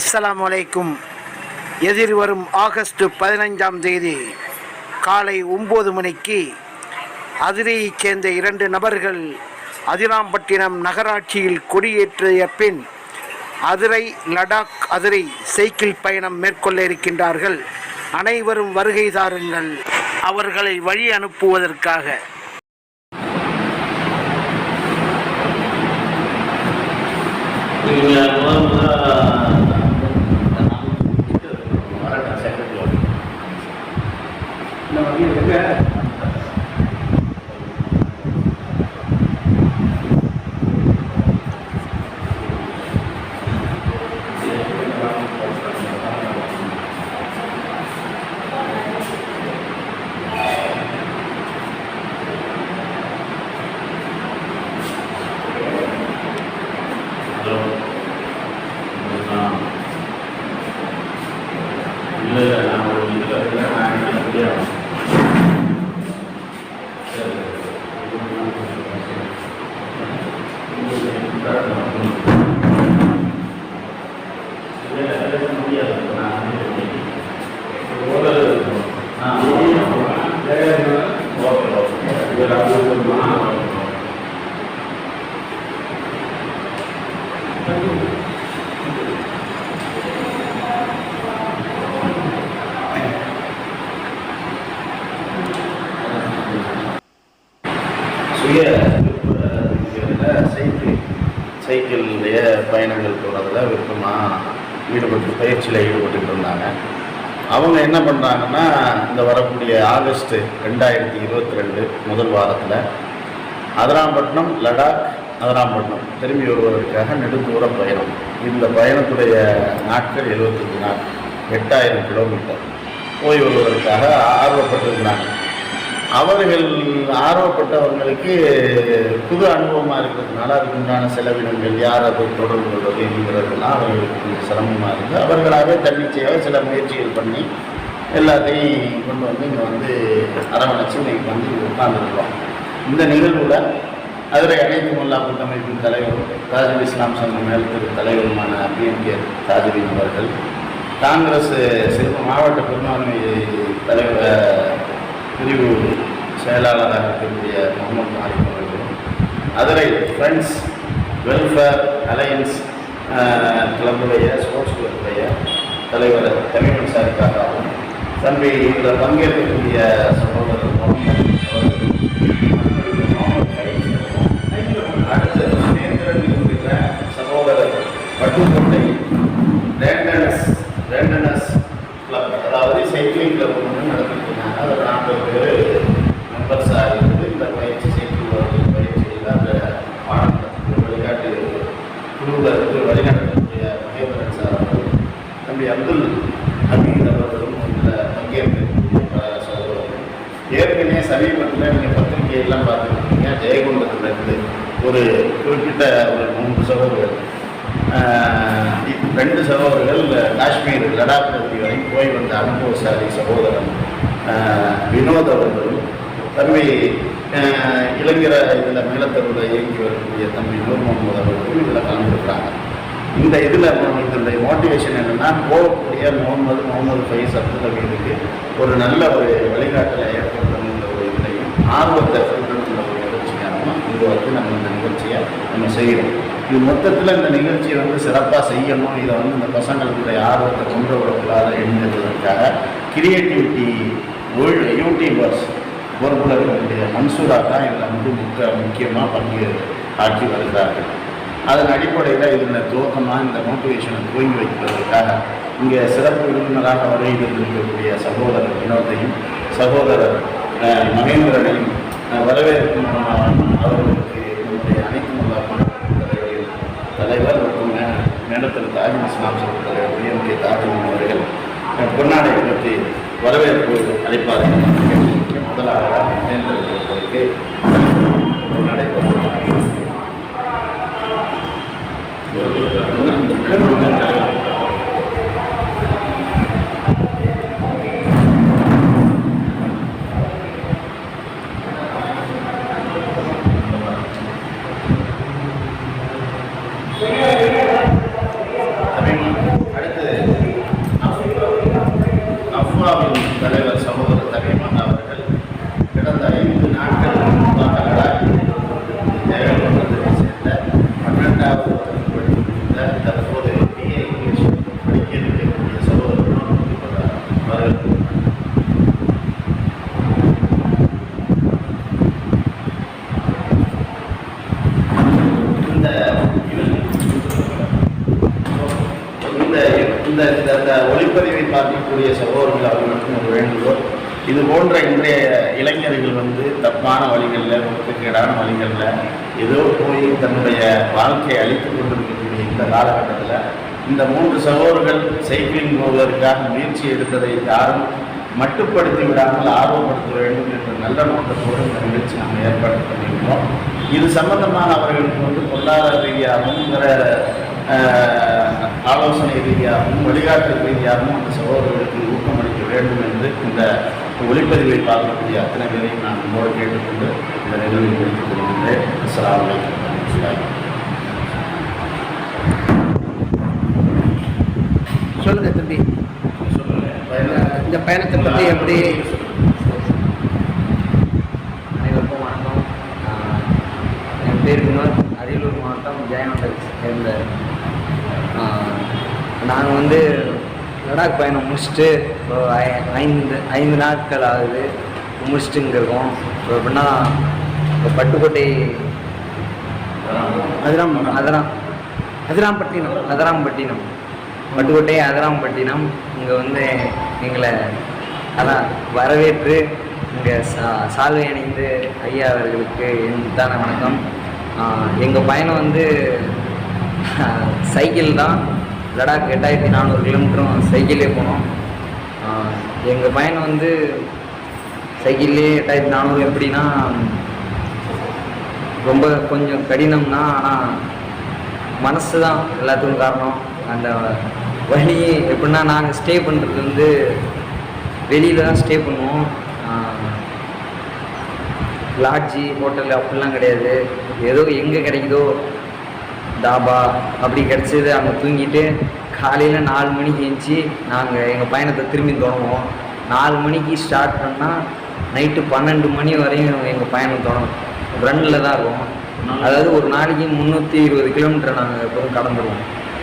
அஸ்ஸலாமு வலைக்கும் எதிர்வரும் ஆகஸ்ட் பதினைஞ்சாம் தேதி காலை ஒம்பது மணிக்கு அதிரையைச் சேர்ந்த இரண்டு நபர்கள் அதிராம்பட்டினம் நகராட்சியில் கொடியேற்றிய பின் அதிரை லடாக் அதிரை சைக்கிள் பயணம் மேற்கொள்ள இருக்கின்றார்கள். அனைவரும் வருகை தாருங்கள். அவர்களை வழி அனுப்புவதற்காக. இவங்க பேரை சைக்கிளுடைய பயணங்கள் போகிறதுல விருப்பமாக ஈடுபட்டு பயிற்சியில் ஈடுபட்டுட்டு இருந்தாங்க. அவங்க என்ன பண்ணுறாங்கன்னா இந்த வரக்கூடிய ஆகஸ்ட்டு ரெண்டாயிரத்தி இருபத்தி ரெண்டு முதல் வாரத்தில் அதராம்பட்டினம் லடாக் அதராம்பட்டினம் திரும்பி வருவதற்காக நெடுந்தூர பயணம். இந்த பயணத்துடைய நாட்கள் எழுபத்தஞ்சு நாள் எட்டாயிரம் கிலோமீட்டர். போய் வருவதற்காக ஆர்வப்பட்டிருந்தாங்க. அவர்கள் ஆர்வப்பட்டவர்களுக்கு புது அனுபவமாக இருக்கிறதுனால அதுக்குண்டான செலவினங்கள் யார் அதை தொடர்பு கொள்வது என்கிறதெல்லாம் அவர்களுக்கு கொஞ்சம் சிரமமாக இருக்குது அவர்களாகவே தன்னிச்சையாக சில முயற்சிகள் பண்ணி எல்லாத்தையும் கொண்டு வந்து இங்கே வந்து அரவணைச்சு இன்றைக்கி வந்து உட்கார்ந்துருக்கோம் இந்த நிகழ்வில் அதில் அனைத்து முல்லா கூட்டமைப்பின் தலைவர் தாஜுல் இஸ்லாம் சங்கம் மேலத்திற்கு தலைவருமான பிஎம்கே தாஜுதீன் அவர்கள் காங்கிரஸ் சிறப்பு மாவட்ட பெரும்பான்மை தலைவர் பிரிவு செயலாளராக இருக்கக்கூடிய முகமது மாலிக் அவர்களும் அதிரை ஃப்ரெண்ட்ஸ் வெல்ஃபேர் அலையன்ஸ் கிளப்புடைய ஸ்போர்ட்ஸ் கிளப்புடைய தலைவர் தமிழ் சாருக்காகவும் தம்பி இதில் பங்கேற்கக்கூடிய சகோதரர் முகமது அவர்களும் அடுத்து நேந்திரன் இருக்கிற சகோதரர் பட்டுக்கோட்டை ரேண்டனஸ் ரேண்டனஸ் கிளப் அதாவது சைக்கிளிங் கிளப் ஒன்று நடத்திருக்காங்க ஒரு நாற்பது பேர் மெம்பர்ஸாக இருந்து இந்த பயிற்சி சைக்கிள் ஓட்டுதல் பயிற்சியில் அந்த மாநிலத்துக்கு வழிகாட்டு குழுவில் இருந்து வழிநடத்தக்கூடிய மகேந்திரன் சார் அவர்கள் தம்பி அப்துல் ஹமீத் அவர்களும் இதில் பங்கேற்கக்கூடிய பல சகோதரர்கள் ஏற்கனவே சமீபத்தில் நீங்கள் பத்திரிகையெல்லாம் பார்த்துருக்கீங்க ஜெயகொண்டத்துலேருந்து ஒரு குறிப்பிட்ட ஒரு மூன்று சகோதரர்கள் ஆஹ் இப் ரெண்டு சகோதரர்கள் காஷ்மீர் லடாக் பகுதி வரை போய் வந்த அனுபவசாலி சகோதரன் வினோத் அவர்களும் தம்பி இளைஞர இதில் மேலத்தருவில் இயங்கி வரக்கூடிய தம்பி நூர் முகமது அவர்களும் இதில் கலந்துருக்கிறாங்க. இந்த இதில் இதனுடைய மோட்டிவேஷன் என்னென்னா போகக்கூடிய முகமது முகமது ஃபைஸ் அப்துல் அமீதுக்கு ஒரு நல்ல ஒரு வழிகாட்டலை ஏற்படுத்தணுங்கிற ஒரு இதையும் ஆர்வத்தை உருவாக்கி நம்ம இந்த நிகழ்ச்சியை நம்ம செய்கிறோம் இது மொத்தத்தில் இந்த நிகழ்ச்சியை வந்து சிறப்பாக செய்யணும். இதை வந்து இந்த பசங்களுடைய ஆர்வத்தை கொண்டு வரக்கூடாது என்கிறதுக்காக கிரியேட்டிவிட்டி யூடியூபர்ஸ் பொறுப்பில் இருக்கக்கூடிய மன்சூரா தான் இதில் வந்து முக்க முக்கியமாக பங்கு ஆக்கி வருகிறார்கள். அதன் அடிப்படையில் இதில் துவக்கமாக இந்த மோட்டிவேஷனை துவங்கி வைப்பதற்காக இங்கே சிறப்பு விருந்தினராக வருகை இருக்கக்கூடிய சகோதரர் வினோதையும் சகோதரர் மகேந்திரனையும் அஹ், வரவேற்கும் அவர்களுக்கு என்னுடைய அனைத்து முல்லா தலைவர் மற்றும் மேடத்தில் தாஜ் இஸ்லாம் சங்க தலைவர் பிஎம்கே தாஜுதீன் அவர்கள் பொன்னாடை பற்றி வரவேற்பு அளிப்பார்கள் முதலாக தேர்ந்தெடுப்பதற்கு பொன்னாடை கொடுக்கிறார்கள். இருக்கக்கூடிய சகோதரர்கள் அவர்களுக்கும் ஒரு வேண்டுகோள் இது போன்ற இன்றைய இளைஞர்கள் வந்து தப்பான வழிகளில் ஒத்துக்கேடான வழிகளில் ஏதோ போய் தன்னுடைய வாழ்க்கையை அழித்து கொண்டிருக்கக்கூடிய இந்த காலகட்டத்தில் இந்த மூன்று சகோதரர்கள் சைக்கிளிங் போவதற்காக முயற்சி எடுத்ததை யாரும் மட்டுப்படுத்தி விடாமல் ஆர்வப்படுத்த வேண்டும் என்ற நல்ல நோக்கத்தோடு இந்த நிகழ்ச்சி நாம் ஏற்பாடு பண்ணியிருக்கிறோம். இது சம்பந்தமாக அவர்களுக்கு வந்து பொருளாதார ரீதியாகவும் வேறு ஆலோசனை ரீதியாகவும் வழிகாட்டு ரீதியாகவும் அந்த சகோதரர்களுக்கு ஊக்கமளிக்க வேண்டும் என்று இந்த ஒளிப்பதிவை பார்க்கக்கூடிய அத்தனை பேரையும் நான் உங்களோடு கேட்டுக்கொண்டு இந்த நிகழ்வை முடித்துக் கொள்கின்றேன். வரஹ்மத்துல்லாஹி சொல்லுங்க தம்பி. இந்த பயணத்தை பற்றி எப்படி அனைவருக்கும் வணக்கம். என் பேர் வினோத். அரியலூர் மாவட்டம் ஜெயங்கொண்டை சேர்ந்த நாங்கள் வந்து லடாக் பயணம் முடிச்சுட்டு இப்போ ஐ- ஐந்து ஐந்து நாட்கள் ஆகுது. முடிச்சுட்டு இங்கே இருக்கோம். இப்போ எப்படின்னா இப்போ பட்டுக்கோட்டை அதிராம் அதராம் அதிராம்பட்டினம் அதிராம்பட்டினம். பட்டுக்கோட்டை அதராம்பட்டினம். இங்கே வந்து எங்களை அதான் வரவேற்று இங்கே சா சால்வை அணிந்து ஐயா அவர்களுக்கு எந்தான வணக்கம். எங்கள் பயணம் வந்து சைக்கிள் தான். லடாக் எட்டாயிரத்தி நானூறு கிலோமீட்டரும் சைக்கிளே போனோம். எங்கள் பயணம் வந்து சைக்கிள்லேயே எட்டாயிரத்தி நானூறு எப்படின்னா ரொம்ப கொஞ்சம் கடினம்னா ஆனால் மனசு தான் எல்லாத்துக்கும் காரணம். அந்த வழி எப்படின்னா நாங்கள் ஸ்டே பண்ணுறது வந்து வெளியில் தான் ஸ்டே பண்ணுவோம். லாட்ஜி ஹோட்டல் அப்படிலாம் கிடையாது. ஏதோ எங்கே கிடைக்குதோ தாபா அப்படி கிடச்சது. அங்கே தூங்கிட்டு காலையில் நாலு மணிக்கு எழுந்துச்சி நாங்கள் எங்கள் பயணத்தை திரும்பி தொடங்குவோம். நாலு மணிக்கு ஸ்டார்ட் பண்ணால் நைட்டு பன்னெண்டு மணி வரையும் எங்கள் பயணம் தொடங்கும். ரன்னில் தான் இருக்கும். அதாவது ஒரு நாளைக்கு முந்நூற்றி இருபது கிலோமீட்டர் நாங்கள் எப்போதும் கடந்துருவோம்.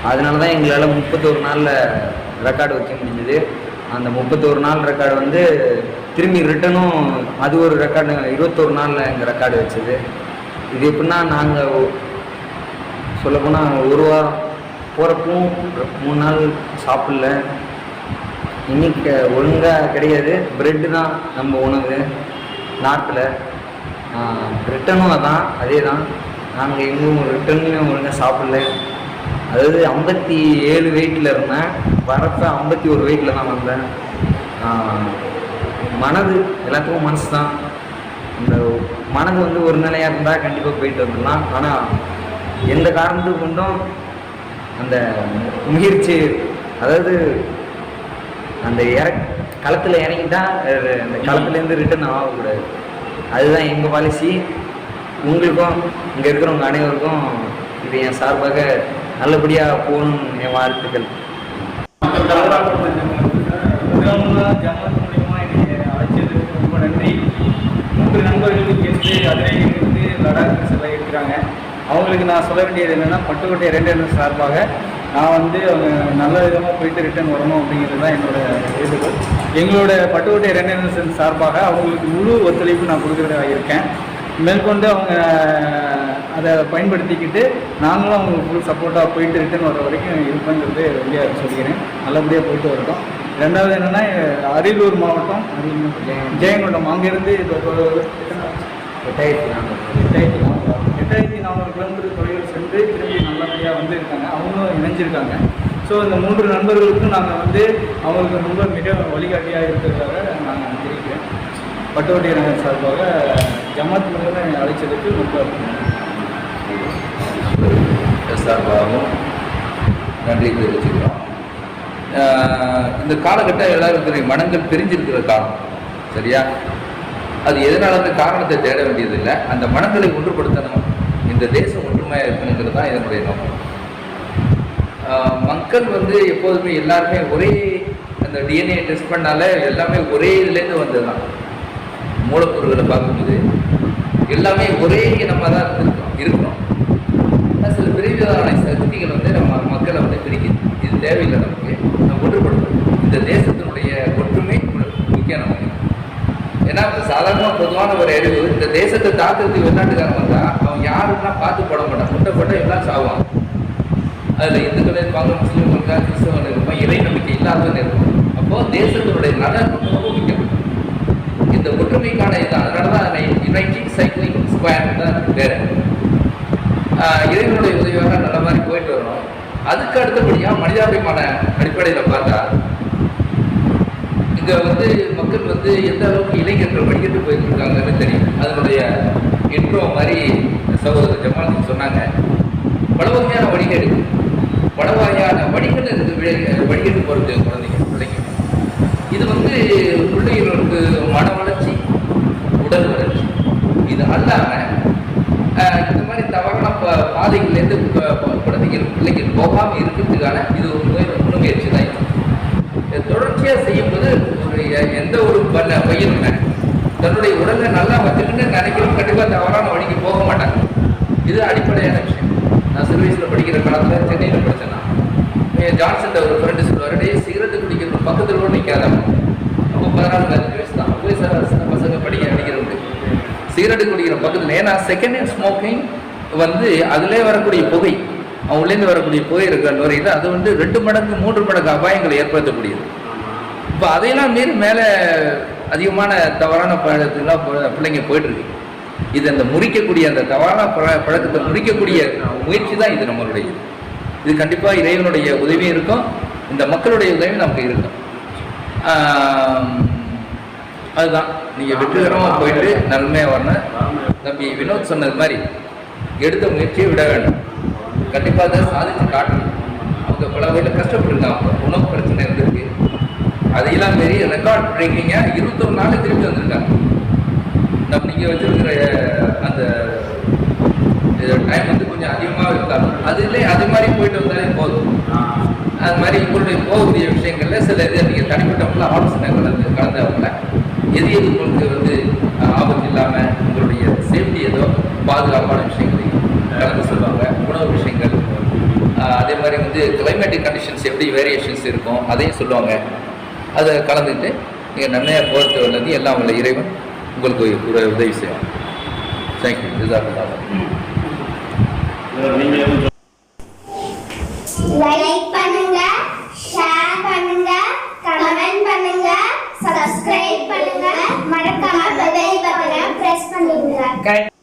அதனால தான் எங்களால் முப்பத்தோரு நாளில் ரெக்கார்டு வைக்க முடிஞ்சுது. அந்த முப்பத்தோரு நாள் ரெக்கார்டு வந்து திரும்பி ரிட்டனும் அது ஒரு ரெக்கார்டு இருபத்தோரு நாளில் எங்கள் ரெக்கார்டு வச்சது. இது எப்படின்னா நாங்கள் சொல்லப்போனால் ஒரு வாரம் போகிறப்பவும் மூணு நாள் சாப்பிடல. இன்னைக்கு ஒழுங்காக கிடையாது. பிரெட்டு தான் நம்ம உணவு. நாட்டில். ரிட்டனும் அதான் அதே தான் நாங்கள் எங்கும் ரிட்டனுமே ஒழுங்காக சாப்பிடல. அதாவது ஐம்பத்தி ஏழு வெயிட்டில் இருந்தேன். வரப்ப ஐம்பத்தி ஒரு வெயிட்டில் தான் வந்தேன். மனது எல்லாத்துக்கும் மனசு தான். இந்த மனது வந்து ஒரு நிலையாக இருந்தால் கண்டிப்பாக போயிட்டு வந்துடலாம். ஆனால் எந்த காரணத்துக்கு கொண்டும் அந்த முயற்சி அதாவது அந்த இற களத்தில் இறங்கிட்டா அந்த களத்துலேருந்து ரிட்டர்ன் ஆகக்கூடாது. அதுதான் எங்கள் பாலிசி உங்களுக்கும் இங்கே இருக்கிறவங்க அனைவருக்கும் இது என் சார்பாக நல்லபடியாக போகணும் என் வாழ்த்துக்கள். என்னை மூன்று நண்பர்களுக்கு என்று அதிரையிலிருந்து லடாக் செல்ல இருக்கிறாங்க அவங்களுக்கு நான் சொல்ல வேண்டியது என்னென்னா பட்டுக்கோட்டை ரெண்டு சார்பாக நான் வந்து அவங்க நல்ல விதமாக போயிட்டு ரிட்டர்ன் வரணும் அப்படிங்கிறது தான் என்னோட வேண்டுகோள். எங்களோட பட்டுக்கோட்டை ரெண்டு சார்பாக அவங்களுக்கு முழு ஒத்துழைப்பு நான் கொடுக்குறதா இருக்கேன். மேற்கொண்டு அவங்க அதை பயன்படுத்திக்கிட்டு நாங்களும் அவங்களுக்கு ஃபுல் சப்போர்ட்டாக போயிட்டு ரிட்டர்ன் வர வரைக்கும் இருப்பேங்கிறது வெளியே சொல்லிக்கிறேன். நல்லபடியாக போயிட்டு வரட்டும். ரெண்டாவது என்னென்னா அரியலூர் மாவட்டம் ஜெயங்கொண்டம். அங்கேருந்து இப்போ ஒரு- எட்டாயிரத்தி நானூறு. எட்டாயிரத்தி நானூறு. எட்டாயிரத்தி நானூறு கிலோமீட்டர் தொலைவில் சென்று திரும்பி நல்லபடியாக வந்து இருக்காங்க அவங்களும் இணைஞ்சிருக்காங்க. ஸோ இந்த மூன்று நண்பர்களுக்கும் நாங்கள் வந்து அவங்களுக்கு ரொம்ப மிக வழிகாட்டியாக இருக்கிறதாக நாங்கள் தெரிவிக்கிறேன் பட்டுவட்டி நகர் சார்பாக ஜமாத் மூலமாக அழைச்சதுக்கு ரொம்ப சார்பாகவும் நன்றி தெரிவிச்சுக்கிறோம். இந்த காலகட்டம் தெரியும் மனங்கள் பிரிஞ்சிருக்கிற காலம் சரியா? அது எதனால அந்த காரணத்தை தேட வேண்டியதில்லை. அந்த மனங்களை ஒன்றுபடுத்தணும் இந்த தேசம் ஒற்றுமையாக இருக்கணுங்கிறது தான் இதனுடைய நோக்கம். மக்கள் வந்து எப்போதுமே எல்லாருமே ஒரே அந்த டிஎன்ஏ டெஸ்ட் பண்ணால எல்லாமே ஒரே இதுலேருந்து வந்தது தான் மூலக்கூறுகளை பார்க்கும்போது எல்லாமே ஒரே இனமாக தான் இருந்திருக்கோம் இருக்கிறோம் ஆனால் சில பிரிவிதான சக்திகள் வந்து நம்ம மக்களை வந்து பிரிக்குது. இது தேவையில்லை நமக்கு நம்ம ஒன்றுபடுத்தணும். இந்த தேசத்தினுடைய ஒற்றுமை முக்கியம் நமக்கு. ஏன்னா இப்போ சாதாரண பொதுவான ஒரு அறிவு இந்த தேசத்தை தாக்குறதுக்கு வெளிநாட்டுக்காரன் வந்தால் அவன் யாருன்னா பார்த்து போட மாட்டான். முட்டை போட்டால் எல்லாம் சாவான். அதில் இந்துக்கள் இருப்பாங்க முஸ்லீம்கள் இருப்பாங்க கிறிஸ்தவர்கள் இருப்பாங்க இறை நம்பிக்கை இல்லாதவன் இருப்பான். அப்போது தேசத்தினுடைய நலன் ரொம்ப முக்கியம். இந்த ஒற்றுமைக்கான இது அதனால தான் அதை யுனைடெட் சைக்கிளிங் ஸ்கொயர் தான் பேர். இறைவனுடைய உதவியோட நல்ல மாதிரி போயிட்டு வரும். அதுக்கு அடுத்தபடியாக மனிதாபிமான அடிப்படையில் பார்த்தா இங்கே வந்து மக்கள் வந்து எந்த அளவுக்கு இளைஞர்கள் படிக்கிட்டு போயிட்டு இருக்காங்கன்னு தெரியும். அதனுடைய இன்ட்ரோ மாதிரி சகோதரர் ஜமால் சொன்னாங்க பல வகையான வழிகேடு பல வகையான வழிகள் இருக்கு வழிகேடு போகிறது குழந்தைங்க பிள்ளைங்க இது வந்து பிள்ளைகளுக்கு மன வளர்ச்சி உடல் வளர்ச்சி. இது அல்லாமல் இந்த மாதிரி தவறான ப பாதைகள்லேருந்து குழந்தைகள் பிள்ளைகள் போகாமல் இருக்கிறதுக்கான இது ஒரு முன்முயற்சி தான் தொடர்ச்சியாக செய்யும்போது ஒரு எந்த ஒரு பல பையனுமே தன்னுடைய உடலை நல்லா வச்சுக்கிட்டு நினைக்கிறோம் கண்டிப்பாக தவறான வழிக்கு போக மாட்டாங்க. இது அடிப்படையான விஷயம். நான் சிறு வயசில் படிக்கிற காலத்தில் சென்னையில் படித்தேன்னா ஜான்சன் ஒரு ஃப்ரெண்டு சொல்லுவார் டே சிகரெட்டு குடிக்கிறது பக்கத்தில் கூட நிற்காதான் அப்போ பதினாலு பதினஞ்சு வயசு தான். அப்போ சார் சின்ன பசங்க படிக்க அடிக்கிறவங்க சிகரெட்டு குடிக்கிற பக்கத்தில் ஏன்னா செகண்ட் ஹேண்ட் ஸ்மோக்கிங் வந்து அதிலே வரக்கூடிய புகை அவங்களேருந்து வரக்கூடிய புகை இருக்கிற வரையில் அது வந்து ரெண்டு மடங்கு மூன்று மடங்கு அபாயங்களை ஏற்படுத்தக்கூடியது. இப்போ அதையெல்லாம் மீறி மேலே அதிகமான தவறான பழக்கத்துலாம் பிள்ளைங்க போயிட்டுருக்கு இது அந்த முறிக்கக்கூடிய அந்த தவறான பழ பழக்கத்தை முறிக்கக்கூடிய முயற்சி தான் இது நம்மளுடைய. இது கண்டிப்பாக இறைவனுடைய உதவியும் இருக்கும். இந்த மக்களுடைய உதவியும் நமக்கு இருக்கும். அதுதான். நீங்கள் வெற்றிகரமாக போயிட்டு நன்மையாக வரணும். தம்பி வினோத் சொன்னது மாதிரி எடுத்த முயற்சியை விட வேண்டும். கண்டிப்பாக அதை சாதிச்சு காட்டணும். அவங்க பல வகையில் கஷ்டப்பட்டுருக்காங்க. உணவு பிரச்சனை இருந்திருக்கு. அதையெல்லாம் மாரி ரெக்கார்ட் பிரேக்கிங்காக இருபத்தொரு நாள் திருப்பி வந்திருக்காங்க. நம்ம நீங்கள் வச்சிருக்கிற டைம் வந்து கொஞ்சம் அதிகமாக இருந்தாலும் அதுலேயே அது மாதிரி போயிட்டு வந்தாலே போதும். அது மாதிரி உங்களுடைய போகக்கூடிய விஷயங்கள்ல சில இது நீங்கள் தனிப்பட்டவங்கள ஆலோசனை கலந்து கலந்தவங்கள எது எது உங்களுக்கு வந்து ஆபத்து இல்லாமல் உங்களுடைய சேஃப்டி ஏதோ பாதுகாப்பான விஷயங்களை கலந்து சொல்லுவாங்க. உணவு விஷயங்கள் அதே மாதிரி வந்து கிளைமேட்டிக் கண்டிஷன்ஸ் எப்படி வேரியேஷன்ஸ் இருக்கும் அதையும் சொல்லுவாங்க. அதை கலந்துட்டு நீங்கள் நன்மையாக போகிறது வல்லது எல்லாம் உள்ள இறைவன் உங்களுக்கு ஒரு உதவி செய்வாங்க தேங்க்யூ இதுதான் லைக் பண்ணுங்க ஷேர் பண்ணுங்க கமெண்ட் பண்ணுங்க சப்ஸ்கிரைப் பண்ணுங்க. மறக்காம பெல் பட்டனை பிரஸ் பண்ணுங்க